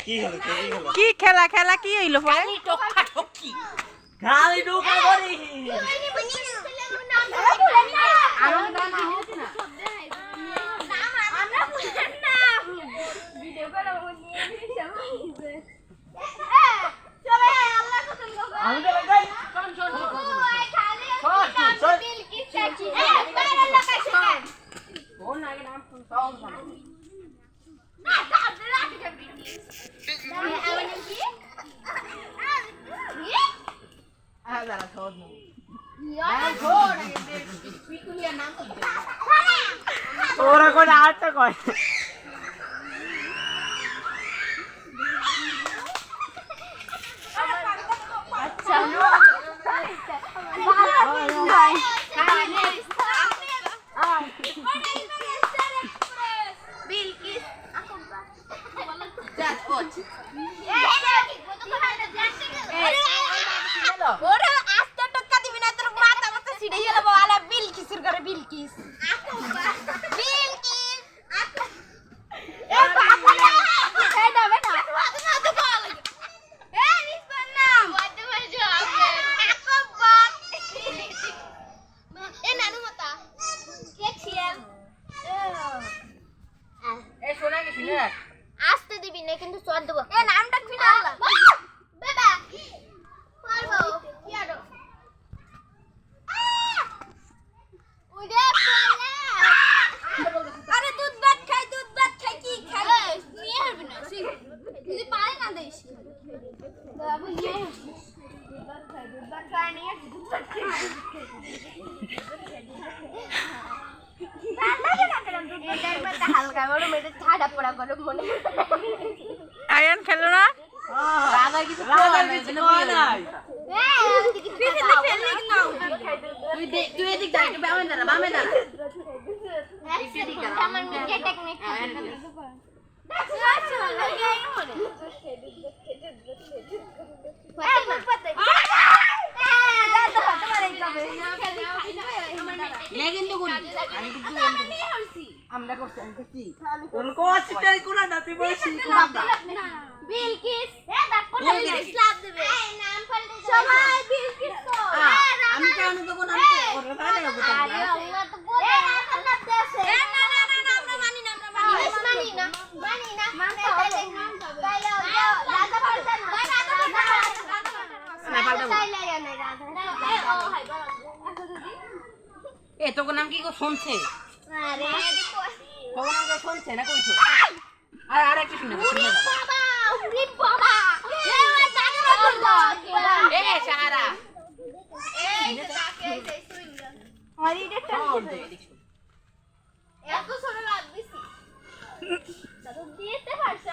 কি হলো কি খেলা খেলা কি হইল পরে? টক্কা টক্কি খালি ঢুকা করি আরও না হচ্ছে না আমি তো লাগাই শোন শোন শোন ফোন আগে নাম শুন সব জানো আরে দাঁড়া সহজ না পিকুলিয়ার নাম কি ওরা কোন আটটা কয় যা ওঠ ওরে আস্তে টক্কা দিবি না তোর মাথা মাথা ছিড়ে গেল বাবা বিল কিসের করে বিল কিস বিল কিস এ বাবা না এই দাবে না কিন্তু চল দেবো। এ নামটা কি না বাবা! পারব। কি আরও? দুধ ভাত খাই দুধ ভাত খাই কি খাই? নিয়ে না যদি পারে না দেশ বাবু নিয়ে দুধ ভাত খাই দুধ ভাত খাই নিয়ে দুধ ভাত খাই। হালকা বড় ঠাডা পড়া করো মনে আয়ান খেলো না? রাগা কিছু রাগা কিছু নাই। তুই দে- তুই এদিক দাঁড়া একটু বামে দাঁড়া বামে দাঁড়া। আমার মিডিয়া টেকনিক নে কিন্তু গুলি আমি কিন্তু আমরা করছি আমি টাই কোনা না তুই বলছিস? কোনা বিলকিস এ দাঁত পড়ে ইসলাম দেবে। নাম পাল্টে সবাই বিলকিস তো আমি কেন দেবো না? ওরা আরে আমরা তো বলে। এ নাম দেছে এ না না না না আমরা মানি না আমরা মানি না। মানি না। মানি না। তাইলে তাইলে রাজা পাল্টা না রাজা পাল্টা না, পাল্টাবো। তাইলে না রাজা এ ও হাই বলো। এ তোর নাম কি শুনছে? ভগবান ওকে শুনছে না কইছো আর আর একটা শুনে বাবা উনি বাবা এ সারা এই তাকে এই শুনলো আর এটা টান এত সরে লাভ দিছি দিতে পারছ